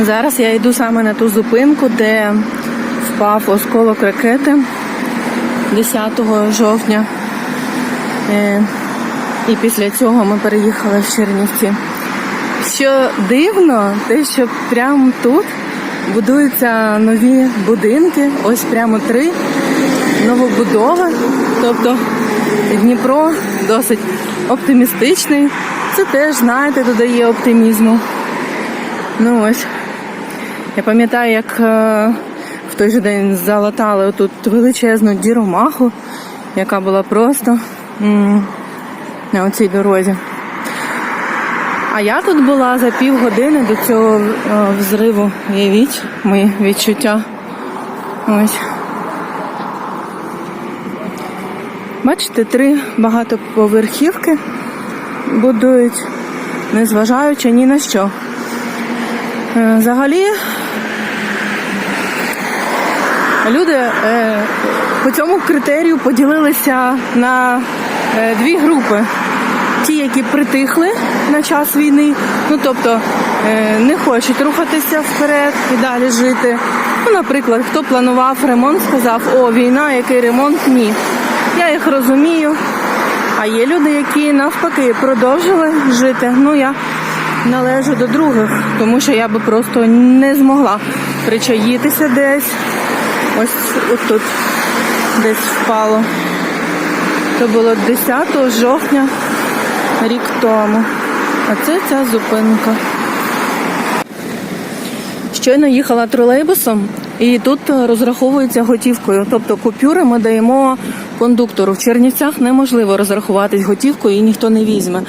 Зараз я йду саме на ту зупинку, де впав осколок ракети 10 жовтня. Е, І після цього ми переїхали в Чернівці. Що дивно, те, що прямо тут будуються нові будинки, ось прямо три новобудови. Тобто Дніпро досить оптимістичний. Це теж, знаєте, додає оптимізму. Ну ось. Я пам'ятаю, як е, в той же день залатали отут величезну діромаху, яка була просто на оцій дорозі. А я тут була за півгодини до цього е, взриву. Уявіть мої відчуття. Ось. Бачите, три багатоповерхівки будують, незважаючи ні на що. Е, Взагалі, люди е, по цьому критерію поділилися на е, дві групи. Ті, які притихли на час війни, ну тобто е, не хочуть рухатися вперед і далі жити. Ну, наприклад, хто планував ремонт, сказав, о, війна, який ремонт, ні. Я їх розумію. А є люди, які навпаки продовжили жити. Ну я належу до других, тому що я би просто не змогла причаїтися десь. Ось тут десь впало. Це було 10 жовтня рік тому. А це ця зупинка. Щойно їхала тролейбусом, і тут розраховується готівкою. Тобто купюри ми даємо кондуктору. В Чернівцях неможливо розрахуватись готівкою і ніхто не візьме.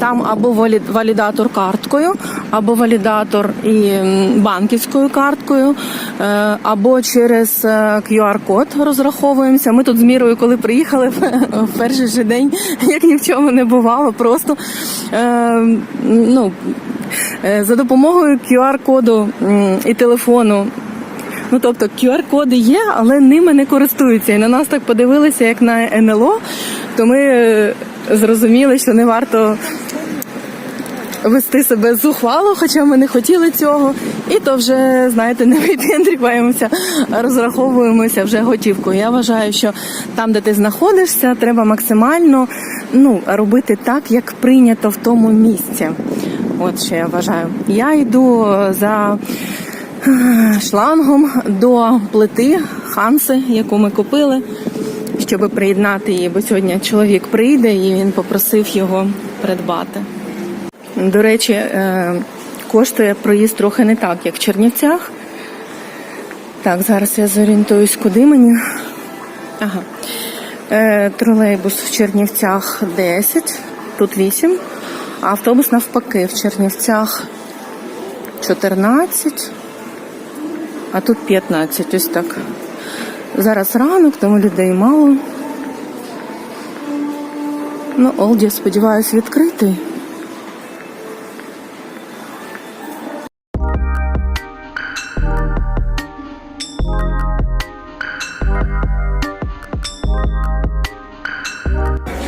Там або валі- валідатор карткою, або валідатор і банківською карткою, е, або через е, QR-код розраховуємося. Ми тут з мірою, коли приїхали в перший же день, як ні в чому не бувало, просто е, ну, За допомогою QR-коду і телефону. Ну, тобто QR-коди є, але ними не користуються. І на нас так подивилися, як на НЛО, то ми зрозуміли, що не варто вести себе зухвало, хоча ми не хотіли цього. І то вже, знаєте, не випендрюємося, розраховуємося вже готівкою. Я вважаю, що там, де ти знаходишся, треба максимально ну, робити так, як прийнято в тому місці. От що я вважаю. Я йду за е, шлангом до плити Ханси, яку ми купили, щоб приєднати її, бо сьогодні чоловік прийде і він попросив його придбати. До речі, е, коштує проїзд трохи не так, як в Чернівцях. Так, зараз я зорієнтуюсь, куди мені. Ага. Е, тролейбус в Чернівцях 10, тут 8, а автобус навпаки в Чернівцях 14, а тут 15, ось так. Зараз ранок, тому людей мало. Ну, Олді, сподіваюсь, відкритий.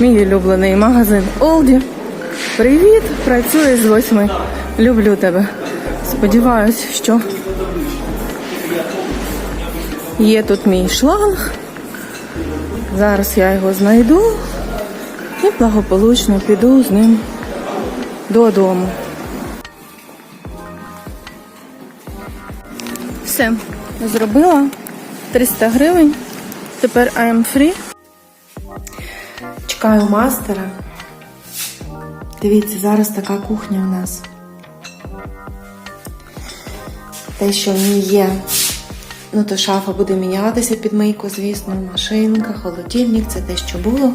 Мій улюблений магазин Олді. Привіт! Працюю з восьми. Люблю тебе. Сподіваюсь, що є тут мій шланг. Зараз я його знайду і благополучно піду з ним додому. Все, зробила 300 гривень. Тепер I am free. Чекаю мастера. Дивіться, зараз така кухня у нас. Те, що в ній є. Ну, то шафа буде мінятися під мийку, звісно, машинка, холодильник, це те, що було.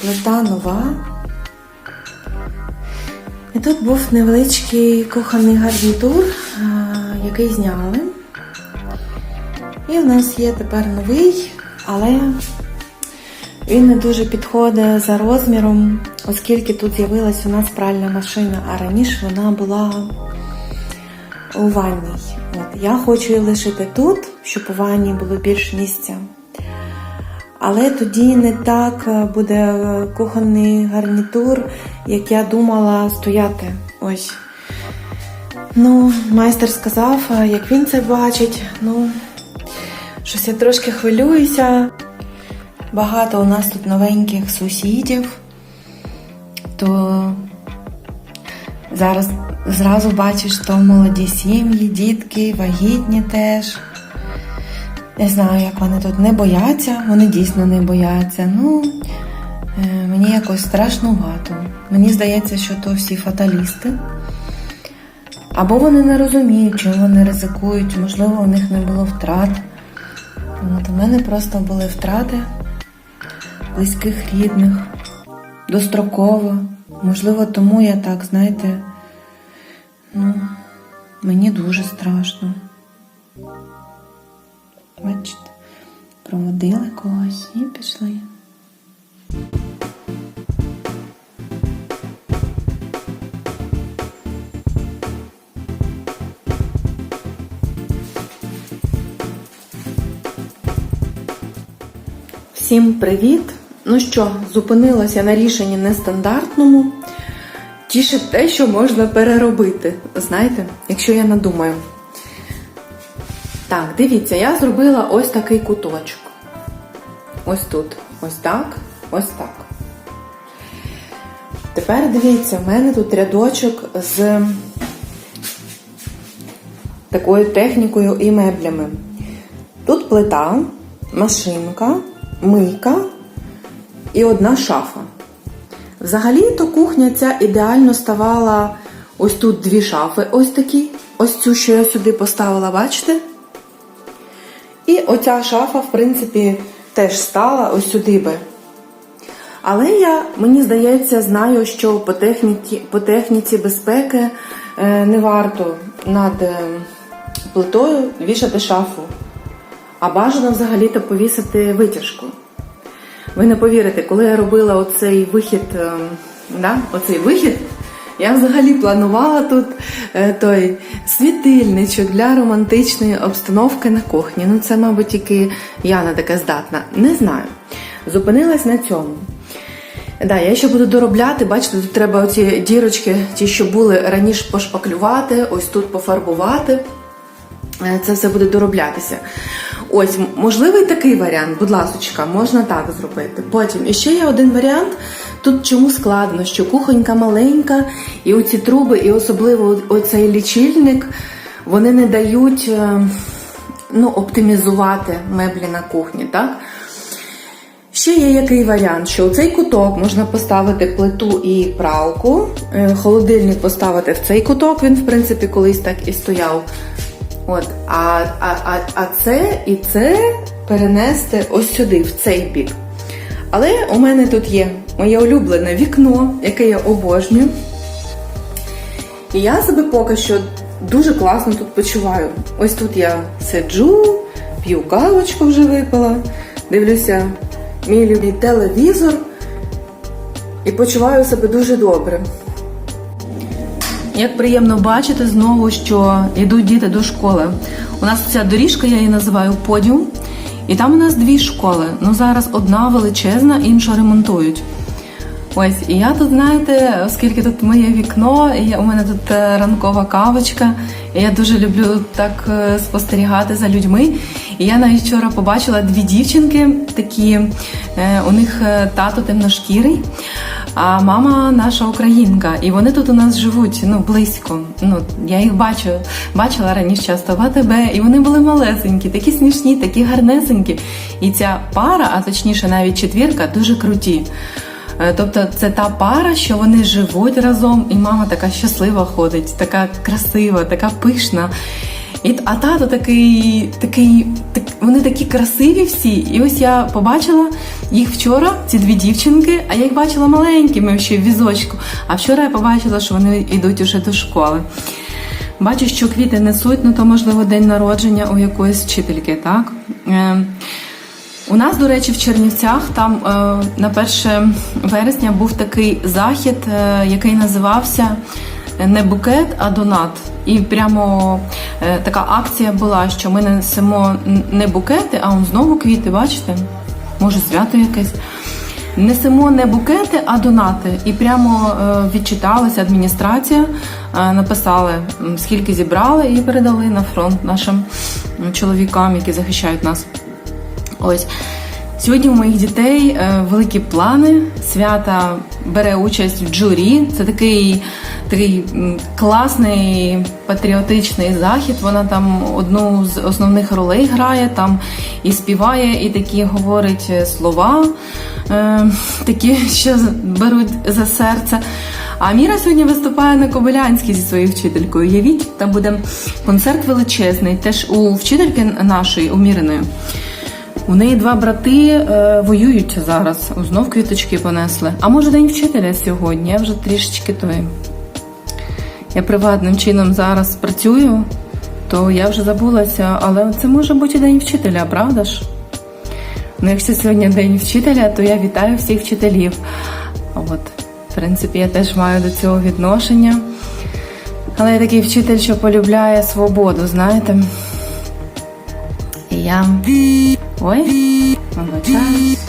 Плита нова. І тут був невеличкий кухонний гарнітур, який зняли. І в нас є тепер новий, але він не дуже підходить за розміром, оскільки тут з'явилась у нас пральна машина, а раніше вона була у ванній. От, я хочу її лишити тут, щоб у ванні було більше місця. Але тоді не так е, буде е, кухонний гарнітур, як я думала стояти. Ось. Ну, майстер сказав, як він це бачить. Ну, щось я трошки хвилююся. Багато у нас тут новеньких сусідів, то зараз зразу бачиш, що молоді сім'ї, дітки, вагітні теж. Не знаю, як вони тут не бояться, вони дійсно не бояться. Ну, е, мені якось страшнувато. Мені здається, що то всі фаталісти. Або вони не розуміють, чим вони ризикують, можливо, у них не було втрат. От у мене просто були втрати близьких рідних, достроково. Можливо, тому я так, знаєте, ну, мені дуже страшно. Бачите, проводили когось і пішли. Всім привіт! Ну що, зупинилася на рішенні нестандартному. Тішить те, що можна переробити. Знаєте, якщо я надумаю. Так, дивіться, я зробила ось такий куточок. Ось тут. Ось так, ось так. Тепер дивіться, в мене тут рядочок з такою технікою і меблями. Тут плита, машинка, мийка і одна шафа. Взагалі-то кухня ця ідеально ставала ось тут дві шафи, ось такі. Ось цю, що я сюди поставила, бачите? І оця шафа, в принципі, теж стала ось сюди би. Але я, мені здається, знаю, що по техніці, по техніці безпеки е, не варто над е, плитою вішати шафу. А бажано взагалі-то повісити витяжку. Ви не повірите, коли я робила оцей вихід, е, да, оцей вихід, я взагалі планувала тут е, той світильничок для романтичної обстановки на кухні. Ну, це, мабуть, тільки я на таке здатна. Не знаю. Зупинилась на цьому. Да, я ще буду доробляти, бачите, тут треба оці дірочки, ті, що були раніше пошпаклювати, ось тут пофарбувати. Е, Це все буде дороблятися. Ось, можливий такий варіант, будь ласочка, можна так зробити. Потім і ще є один варіант. Тут чому складно, що кухонька маленька, і оці труби, і особливо оцей лічильник, вони не дають е, ну, оптимізувати меблі на кухні, так? Ще є який варіант, що у цей куток можна поставити плиту і пралку, е, холодильник поставити в цей куток, він, в принципі, колись так і стояв. От, а, а, а, а це і це перенести ось сюди, в цей бік. Але у мене тут є моє улюблене вікно, яке я обожнюю. І я себе поки що дуже класно тут почуваю. Ось тут я сиджу, п'ю кавочку вже випила, дивлюся мій любий телевізор і почуваю себе дуже добре. Як приємно бачити знову, що йдуть діти до школи. У нас ця доріжка, я її називаю подіум, і там у нас дві школи. Ну зараз одна величезна, інша ремонтують. Ось, і я тут, знаєте, оскільки тут моє вікно, і у мене тут е, ранкова кавочка, і я дуже люблю так е, спостерігати за людьми. І я навіть вчора побачила дві дівчинки, такі е, у них тато темношкірий, а мама наша українка. І вони тут у нас живуть ну близько. Ну я їх бачу, бачила раніше часто в АТБ, і вони були малесенькі, такі смішні, такі гарнесенькі. І ця пара, а точніше навіть четвірка, дуже круті. Е, Тобто це та пара, що вони живуть разом, і мама така щаслива ходить, така красива, така пишна. І, а тато такий, такий, так, вони такі красиві всі. І ось я побачила їх вчора, ці дві дівчинки, а я їх бачила маленькими ще в візочку. А вчора я побачила, що вони йдуть уже до школи. Бачу, що квіти несуть, ну то можливо день народження у якоїсь вчительки, так? Е, у нас, до речі, в Чернівцях там е, на 1 вересня був такий захід, е, який називався не букет, а донат. І прямо така акція була, що ми несемо не букети, а он знову квіти, бачите? Може, свято якесь. Несемо не букети, а донати. І прямо е, відчиталася адміністрація, е, написали, скільки зібрали, і передали на фронт нашим чоловікам, які захищають нас. Ось. Сьогодні у моїх дітей е, великі плани. Свята бере участь в журі. Це такий, такий класний патріотичний захід. Вона там одну з основних ролей грає, там і співає, і такі говорить е, слова, е, такі, що беруть за серце. А Міра сьогодні виступає на Кобилянській зі своєю вчителькою. Явіть, там буде концерт величезний, теж у вчительки нашої, у Міриної. У неї два брати е, воюють зараз. Знов квіточки понесли. А може день вчителя сьогодні? Я вже трішечки той. Я приватним чином зараз працюю, то я вже забулася, але це може бути день вчителя, правда ж? Ну, якщо сьогодні день вчителя, то я вітаю всіх вчителів. От, в принципі, я теж маю до цього відношення. Але я такий вчитель, що полюбляє свободу, знаєте. І я. Ой, вибачаюсь.